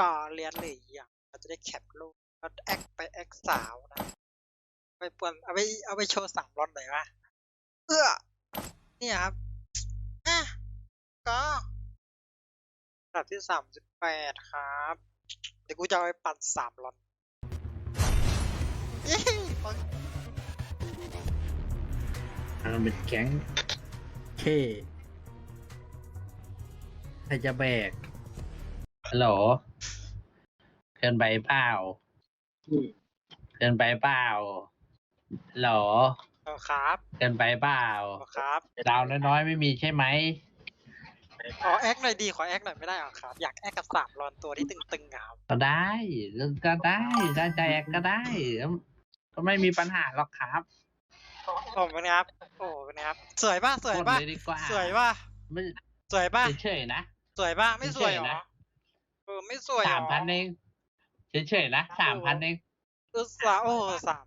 ก่อเรียนหรืออย่างเราจะได้แคปรูปแล้วแอคไปแอคสาวนะไปปวนเอาไปเอาไปโชว์สั่งรถหน่อยวะเอื้อเนี่ยครับอะก็ระดับที่สามสิบแปดครับ เดี๋ยวกูจะเอาไปปั่นสามรอนเย้มันเป็นแก๊งเคใครจะแบก ฮัลโหลเกินไปเปล่าเกินไปเปล่าฮัลโหลเอาครับเกินไปเปล่าเอาครับดาวน้อยๆไม่มีใช่ไหมขอแอคหน่อยดีขอแอคหน่อยไม่ได้เหรอครับ อยากแอคกับสามรอนตัวที่ตึงๆอะครับก็ได้ก็ได้ได้ใจแอกก็ได้ก็ไม่มีปัญหาหรอกครับโอ้เป็นไงครับ โอ้เป็นไงครับ สวยป่ะสวยกดป่ะเลยดีกว่าสวยป่ะไม่สวยป่ะเฉยๆนะ สวยป่ะไม่สวยเหรเฉยๆอนะ เออไม่สวยเหรอสามพันเองเฉยๆนะสามพันเองเออสามโอ้สาม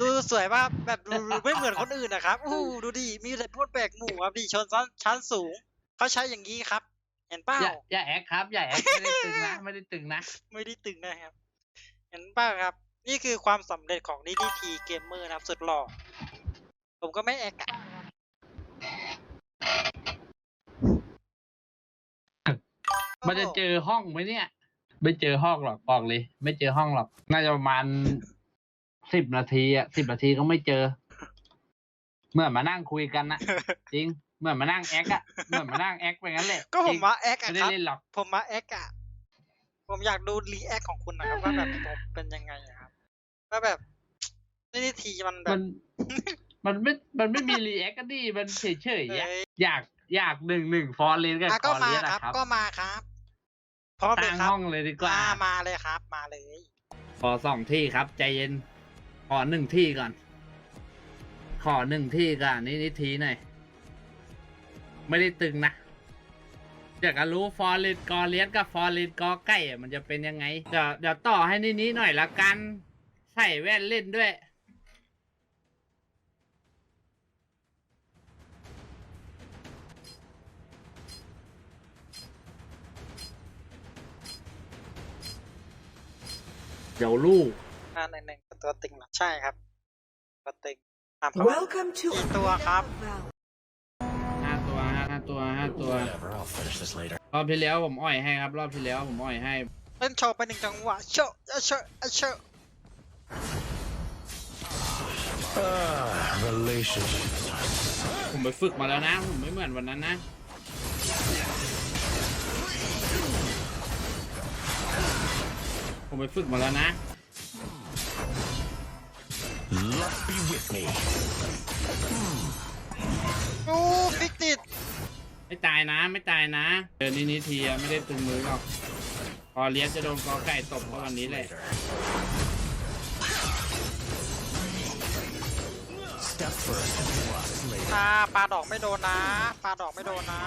ดูสวยป่ะแบบดูดูไม่เหมือนคนอื่นนะครับอู้ดูดิมีแต่พวกแบกหมู่ครับดิชนชั้นชั้นสูงเขาใช้อย่างนี้ครับ เห็นเปล่าอย่าอย่าแอคครับ อย่าแอคไม่ได้ตึงนะไม่ได้ตึงนะไม่ได้ตึงนะครับ เห็นป่ะครับ นี่คือความสำเร็จของ DDT Gamer นะครับ สุดหล่อผมก็ไม่แอคอะ มันจะเจอห้องไหมเนี่ย ไม่เจอห้องหรอกบอกเลย ไม่เจอห้องหรอก น่าจะประมาณสิบนาทีอะสิบนาทีก็ไม่เจอ เมื่อมานั่งคุยกันนะจริงเมื่อมานั่งแอคอะเมื่อมานั่งแอคไปงั้นแหละก็ผจมริงมาแอคไม่อะได้ครับเล่นหรอกผมมาแอคอะผมอยากดูรีแอคของคุณนะครับว่าแบบผมเป็นยังไงอะครับว่าแบบ DDT มันแบมับนมันไม่ มันไม่มีรีแอคกันดิมันเฉยๆอะเอ้ยอยากอยากหนึ่งหนึ่งฟอร์เรนกับอะฟก็อร์มาเรนคอะรับครับ ก็มาครับ พร้อมเลตั้ยงครับห้องเลยดีกว่า อ่ามาเลยครับ มาเลย ขอสองที่ครับ ใจเย็น ขอหนึ่งที่ก่อน ขอหนึ่งที่ก่อนนี่นิทีหน่อย ไม่ได้ตึงนะอยากจะรู้ฟอร์เรนกอเลียสกับฟอร์เรนกอไก่อะมันจะเป็นยังไง เดี๋ยวเดี๋ยวต่อให้นี่นี้หน่อยละกัน ใส่แว่นเล่นด้วย เดี๋ยวลูกอ่าหนึ่งหนึ่งตัวติงเหรอใช่ครับตัวติงตามเขา Welcome to กี่ตัวครับ Valley. ห้าตัวห้าตัวห้าตัว Whatever, I'll finish this later. รอบที่แล้วผมอ่อยให้ครับ รอบที่แล้วผมอ่อยให้ เล่นโชว์ไปหนึ่งจังหวะโชว์อะโชว์อะโชว์ Ah, relationships are ผมไปฝึกมาแล้วนะ ผมไม่เหมือนวันนั้นนะ ผมไปฝึกมาแล้วนะ luck be with me. โอ้ฟิกติดไม่ตายนะไม่ตายนะ เดินนี้นี้ทีอะไม่ได้ตึงมือหรอกพอเลี้ยงจะโดนกอไก่ตบเพราะวันนี้แหละ Step first, trust later. อ่าปลาดอกไม่โดนนะ ปลาดอกไม่โดนนะ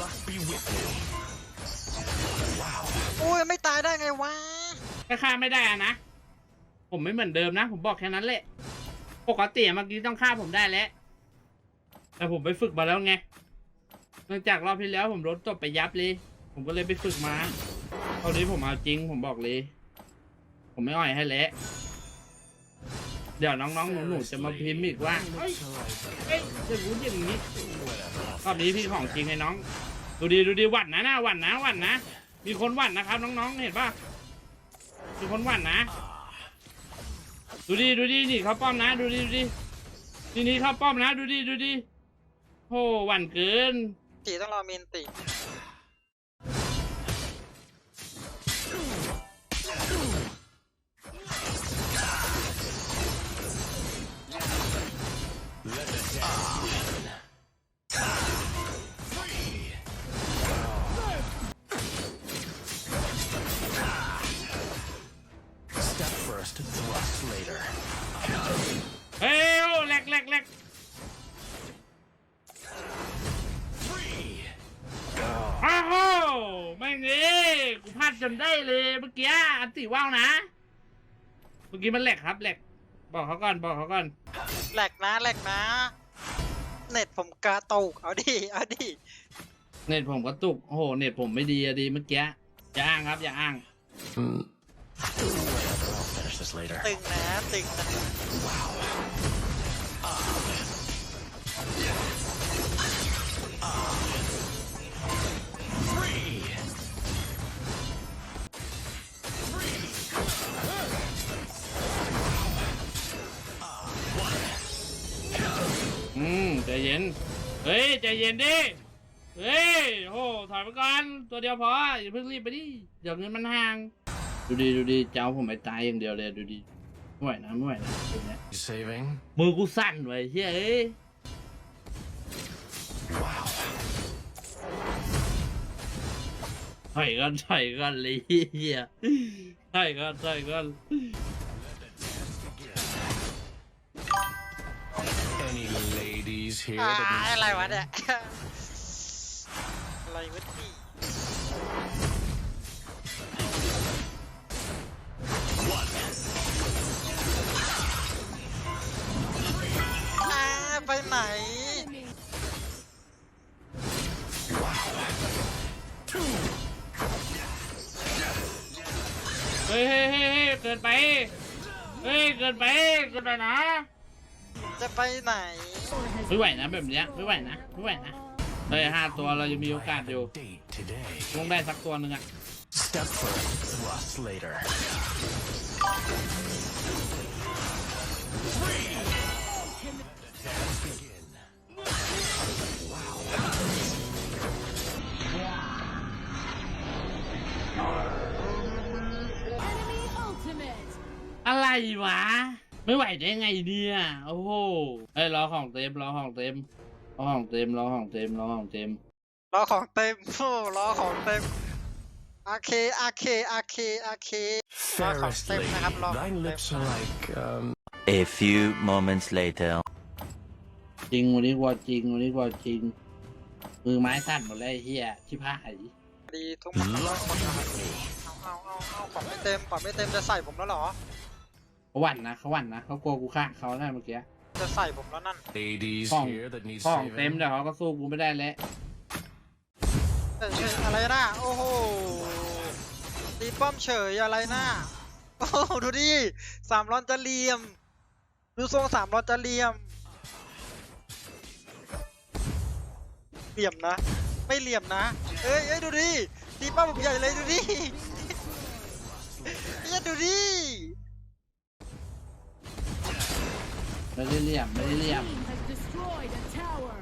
Luck be with me. อุ้ยไม่ตายได้ไงวะถ้าฆ่าไม่ได้อะนะ ผมไม่เหมือนเดิมนะ ผมบอกแค่นั้นแหละ ปกติเมื่อกี้ต้องฆ่าผมได้แล้ว แต่ผมไปฝึกมาแล้วไงเนื่องจากรอบที่แล้วผมรถตบไปยับเลย ผมก็เลยไปฝึกมาคราวนี้ผมเอาจริง ผมบอกเลย ผมไม่อ่อยให้แล้ว เดี๋ยวน้องๆหนูๆจะมาพิมพ์อีกว่าเฮ้ยเฮ้ยจะรู้อย่างนี้รอบนี้พี่ของจริงไอ้น้อง ดูดีดูดีหวั่นนะนะหวั่นนะหวั่นนะ มีคนหวั่นนะครับ น้องๆ เห็นป่ะมีคนหวั่นนะ ดูดิดูดินี่เขาป้อมนะ ดูดิดูดินี่นี่เขาป้อมนะ ดูดิดูดิโหหวั่นเกิน ตีต้องรอมีนตี อกี้อันติว่าวนะเมื่อกี้มันแหลกครับแหลกบอกเขาก่อนบอกเขาก่อน แหลกนะแหลกนะ เน็ตผมกระตุกเอาดิเอาดิเน็ตผมก็ตุกโอ้โหเน็ตผมไม่ดีอะดีเมื่อกี้อย่าอ้างครับ อย่าอ้าง Mm. Whatever, I'll finish this later. ตึงนะตึงนะ Three. ใจเย็น เฮ้ยใจเย็นดิ เฮ้ยโอ้ถอยไปก่อนตัวเดียวพออย่าเพิ่งรีบไปดิเดี๋ยวเงินมันห่าง ดูดีดูดีเจ้าผมไปตายอย่างเดียวเลยดูดีไม่ไหวนะไม่ไหวนะแบบเนี้ย You saving? มือกูสั่นไว้เฮ้ยเอ้ย Wow. ถอยก่อนถอยก่อนเลยเฮียถอยก่อนถอยก่อน อ่า that need อะไรวะ saving? เนี่ย อะไรวะนี่ อ่าไปไหน เฮ้ยเฮ้ยเฮ้ยเฮ้ยเกินไป เฮ้ย เกินไป เกินไปนะ จะไปไหน ไม่ไหวนะแบบเนี้ยไม่ไหวนะไม่ไหวนะเฮ้ยห้าตัวเรายังมีโอกาสอยู่ Date today. ต้องได้สักตัวหนึ่งอะ Step first, thrust later. Dance begin. Enemy ultimate. อะไรวะ ไม่ไหวได้ไงเนี่ยโอ้โหเฮ้ยรอของเต็มรอของเต็มรอของเต็มรอของเต็มรอของเต็มรอของเต็มโอ้รอของเต็มอาเคอาเคอาเคอาเค Fairest step lady, นะครับรอ thy lips are like, um, A few moments later. จริงวันนี้กว่าจริงวันนี้กว่าจริงมือไม้สั่นหมดเลยไอ้เฮียชิบหายดีทุกคน luck be with me. เอาเอาเอาเอาของไม่เต็มของไม่เต็มจะใส่ผมแล้วเหรอ เขาหวั่นนะเขาหวั่นนะเขากลัวกูฆ่าเขาได้เมื่อกี้จะใส่ผมแล้วนั่น Ladies Phong- here that need ของเต็ม saving. เดี๋ยวเขาก็สู้กูไม่ได้แล้วเอ้ยเอ้ยอะไรนะโอ้โหตีป้อมเฉยอะไรนะโอ้โหดูดิสามร้อนจะเหลี่ยม ดูทรงสามร้อนจะเหลี่ยม เหลี่ยมนะ ไม่เหลี่ยมนะเอ้ยเอ้ยดูดิตีป้อมผมใหญ่เลยดูดิเฮ้ยดูดิ ไม่ได้เหลี่ยมไม่ได้เหลี่ยม Team has destroyed a tower.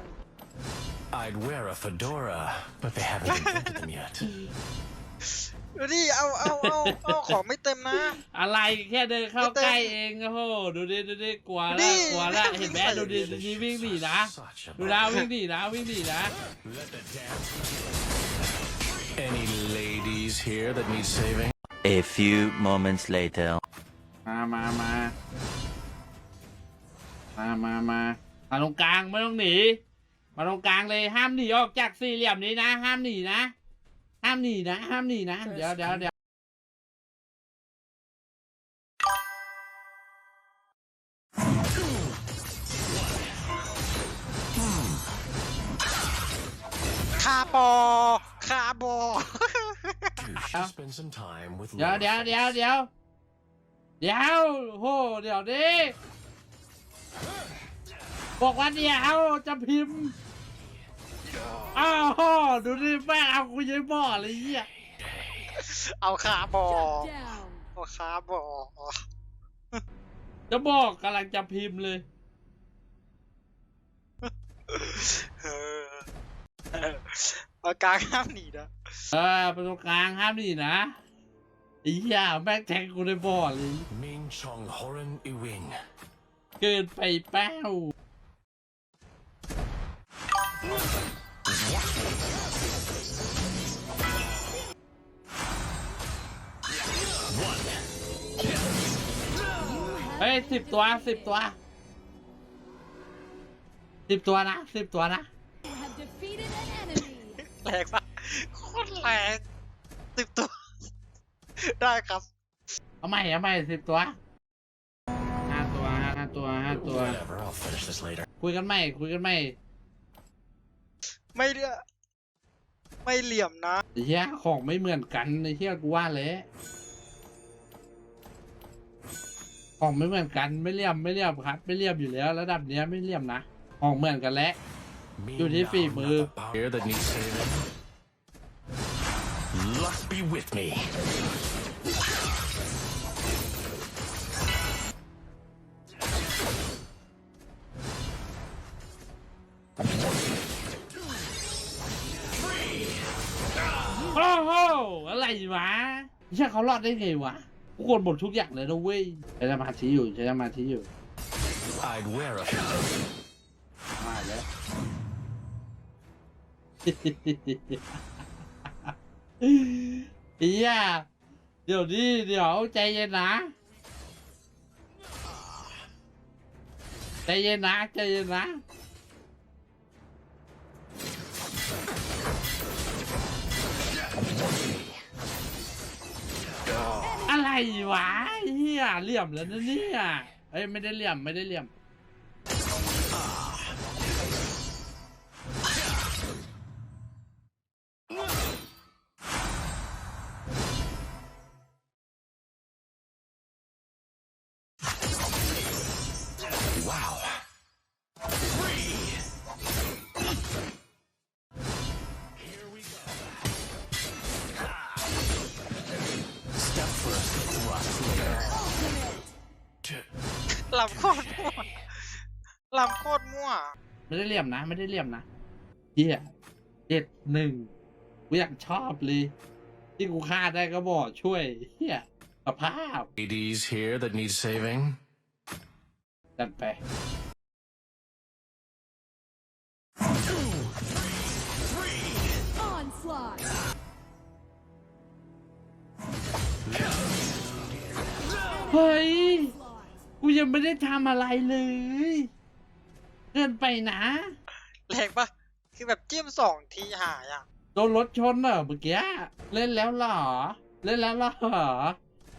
I'd wear a fedora, but they haven't invented them yet. ดูดิเอาเอาเอาเอาของไม่เต็มนะ อะไรแค่เดินเข้า ไม่เต็ม ใกล้เองโอ้โหดูดิดูดิกลัว ดิ ละกลัวละ ไม่ เห็นไหม ใส่ ดูดิดูดิวิ่งหนีนะ Such a ดูนะวิ่งหนีนะวิ่งหนีนะ Let the dance begin. Any ladies here that need saving? A few moments later. มามามา มามามามาตรงกลางไม่ต้องหนี มาตรงกลางเลยห้ามหนีออกจากสี่เหลี่ยมนี้นะ ห้ามหนีนะ ห้ามหนีนะ ห้ามหนีนะ เดี๋ยวเดี๋ยวเดี๋ยวคาบอคาบอ You should spend some time with เดี๋ยว little เดี๋ยวเดี๋ยวเดี๋ยวเดี๋ยวโหเดี๋ยวดิ บอกว่าเดี๋ยวจะพิมพ์อ้าวโหดูดิแม่งเอากูยังบ่อเลยเหี้ยเอาคาบอ Shut down. เอาคาบอจะบอกกำลังจะพิมพ์เลยเออเอากลางห้ามหนีนะเออประตูกลางห้ามหนีนะไอ้เหี้ยแม่งแทงกูในบ่อเลย Ming Chong Horan Iwing. เกินไปแป้ว เฮ้ยสิบตัวสิบตัวสิบตัวนะสิบตัวนะ You have defeated an enemy. แรงปะโคตรแรงสิบตัว ได้ครับ เอาใหม่เอาใหม่สิบตัวห้าตัวห้าตัวห้าตัว Whatever, I'll finish this later. คุยกันใหม่คุยกันใหม่ ไม่เลือไม่เหลี่ยมนะไอ้เหี้ยของไม่เหมือนกันไอ้เหี้ยกูว่าเลยของไม่เหมือนกันไม่เลี่ยมไม่เลี่ยมครับ ไม่เลี่ยมอยู่แล้ว ระดับเนี้ยไม่เลี่ยมนะของเหมือนกันแล้ว Me Dude, if he now, not move. the power Here that needs saving. Luck be with me. อ้โหอะไรวะไม่ใช่เขารอดได้ไงวะกูกดหมดทุกอย่างเลยนะเว้ยใช้สมาธิอยู่ใช้สมาธิอยู่ I'd wear a มาแล้ว เฮียเดี๋ยวนี้เดี๋ยวใจเย็นนะใจเย็นนะใจเย็นนะ อะไรวะเฮียเหลี่ยมแล้วนะเนี่ยเอ้ยไม่ได้เหลี่ยมไม่ได้เหลี่ยม ลำโคตรมั่วลำโคตรมั่ว ไม่ได้เหลี่ยมนะ ไม่ได้เหลี่ยมนะเฮียเจ็ดหนึ่งกูอยากชอบเลย ที่กูฆ่าได้ก็บอกช่วยเฮียสภาพ Ladies here that need saving. จัดไป Onslaught. เฮ้ย Onslaught. กูยังไม่ได้ทำอะไรเลยเกินไปนะแรงปะคือแบบจิ้มสองทีหายอะ โดนรถชนเหรอเมื่อกี้เล่นแล้วเหรอ เล่นแล้วเหรอ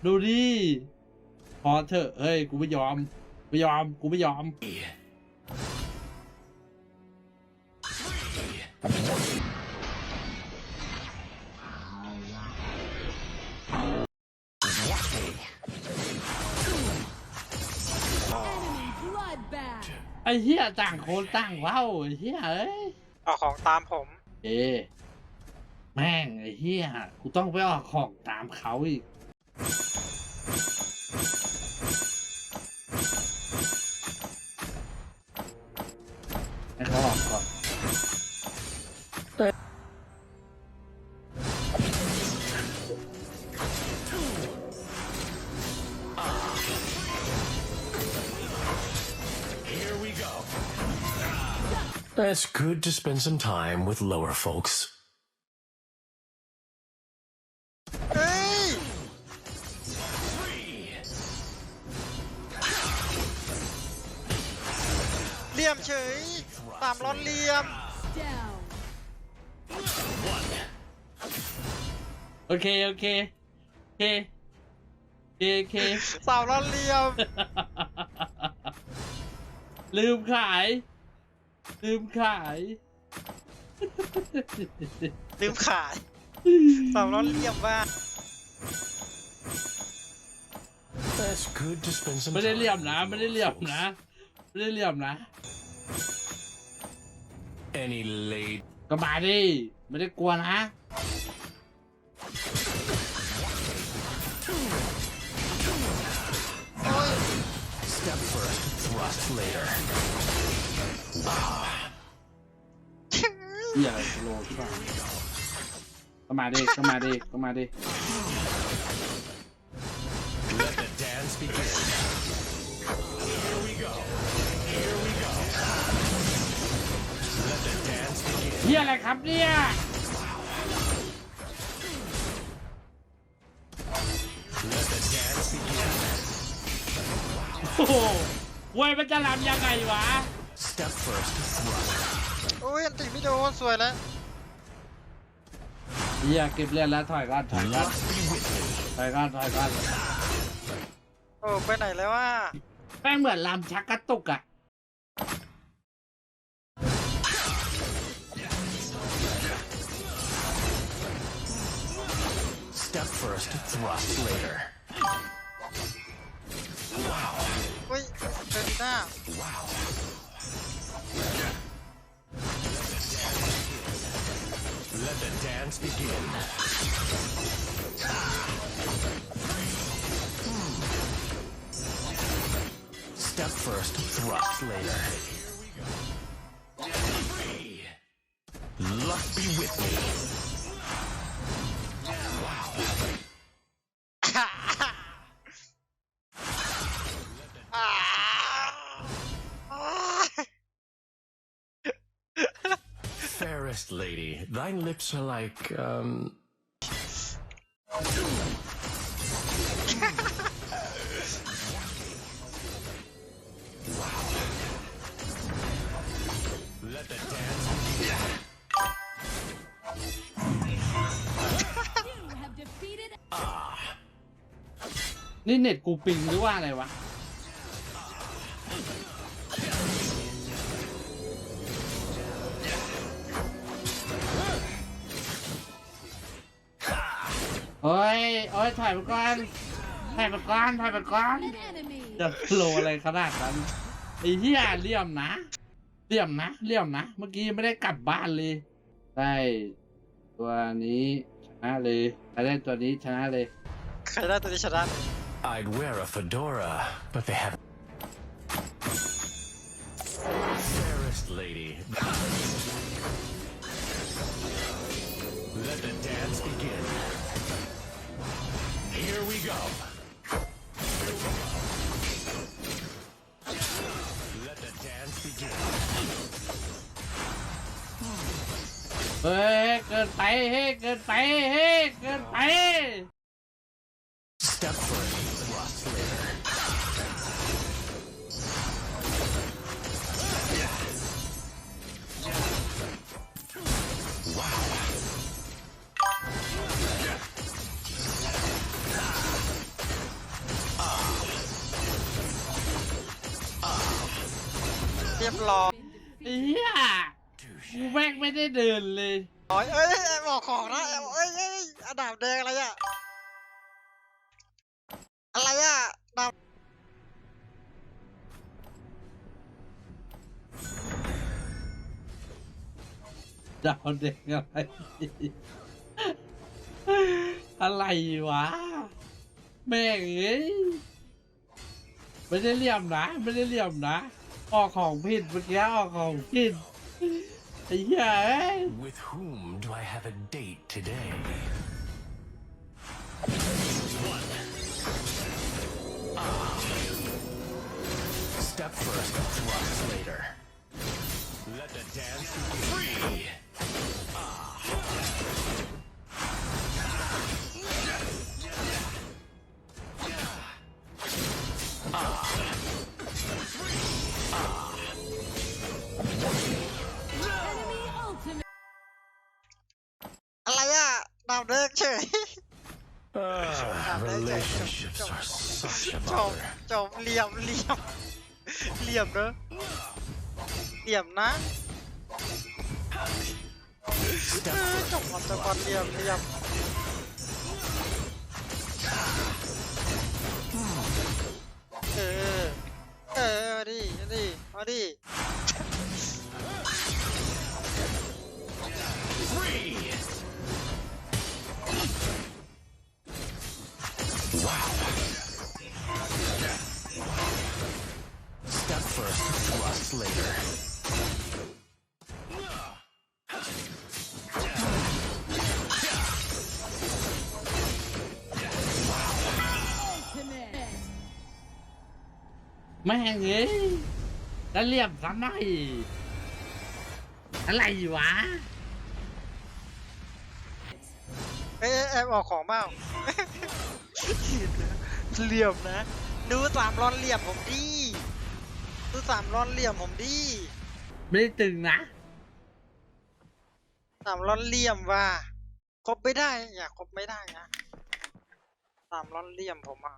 ดูดิพอเถอะเฮ้ย กูไม่ยอม ไม่ยอม กูไม่ยอม อ้เหี้ยต่างคนต่างเว้าไอ้เหี้ยเอ้ยเอาของตามผม เอแม่งไอ้เหี้ยกูต้องไปออกของตามเขาอีก It's good to spend some time with lower folks. เฮ้ยเหลี่ยมเฉยสามร้อนเหลี่ยม Down. โอเค โอเค โอเค โอเคโอเค สามร้อนเหลี่ยม ลืมขาย ลืมขายลืมขายสามร้อนเหลี่ยมบ้าง It's good to spend some ไม่ได้ time เหลี่ยมนะ with ไม่ได้ lower เหลี่ยม folks. นะ ไม่ได้เหลี่ยมนะ Any lady ก็มาดิ ไม่ได้กลัวนะ step first, thrust later. เหี้ยอะไรโลช่างก็มาดิก็มาดิก็มาดิ Let the dance begin. Here we go. Here we go. Let the dance begin. เฮียอะไรครับเนี่ย Let the dance begin. โอ้โหเว้ยมันจะรำยังไงวะ Step first, thrust. โอ้ยอันติไม่โดนสวยแล้วเฮียเก็บเลือดแล้วถอยก่อนถอยก่อน Luck be with me. ถอยก่อนถอยก่อนโอ้ไปไหนแล้วว่าแป้งเหมือนลำชักกระตุกอะ Step first, thrust later. เฮ้ยเซอร์ติน่า Let the dance begin. Step first, thrust later. Luck be with me. Fairest lady, thine lips are like, um. Let the dance ah. นี่เน็ตกูปิงหรือว่าอะไรวะ โอ้ยถ่ายไปก่อนถ่ายไปก่อนถ่ายไปก่อน an enemy. จะโลอะไรขนาดนั้นไอ้เหี้ยเหลี่ยมนะเหลี่ยมนะเหลี่ยมนะ เมื่อกี้ยังไม่ได้กลับบ้านเลย ได้ตัวนี้ชนะเลยใครได้ตัวนี้ชนะเลย ใครได้ตัวนี้ชนะ I'd wear a fedora, but they have. Fairest lady. Let the dance begin. Here we go. Let the dance begin. เฮ้ยเกินไปเฮ้ยเกินไปเฮ้ยเกินไป เรียบร้อยไอ้เหี้ยกูแม่งไม่ได้เดินเลยเอ้ยเอ้ยแอบบอกของนะแอบเอ้ยเอ้ยอันดับแดงอะไรอะอะไรอะดาวดาวเด็กอะไร อะไรวะ แม่งเอ้ยไม่ได้เหลี่ยมนะ ไม่ได้เหลี่ยมนะ ออกของผิดเมื่อกี้ออกของผิดไอ้เหี้ยเอ้ย With whom do I have a date today? One. Ah. Step first, thrust later. Let the dance begin. Free. Enemy เฉย Ah, relationships are such a จบ bother. จบเหลี่ยมเหลี่ยมเหลี่ยมเนอะเหลี่ยมนะ Step เออ first, จบมันจะบอลเหลี่ยมเหลี่ยมเออเออเอาดิเอาดิเอาดิ thrust later. Ultimate. แม่งเอ้ยแล้วเหลี่ยมซ้ำหน่อยอะไรวะเอ้ยแอบออกของเปล่าเหลี่ยมนะ ดูสามร้อนเหลี่ยมผมดิ ดูสามร้อนเหลี่ยมผมดิไม่ได้ตึงนะสามร้อนเหลี่ยมว่ะครบไม่ได้อย่าครบไม่ได้นะสามร้อนเหลี่ยมผมอะ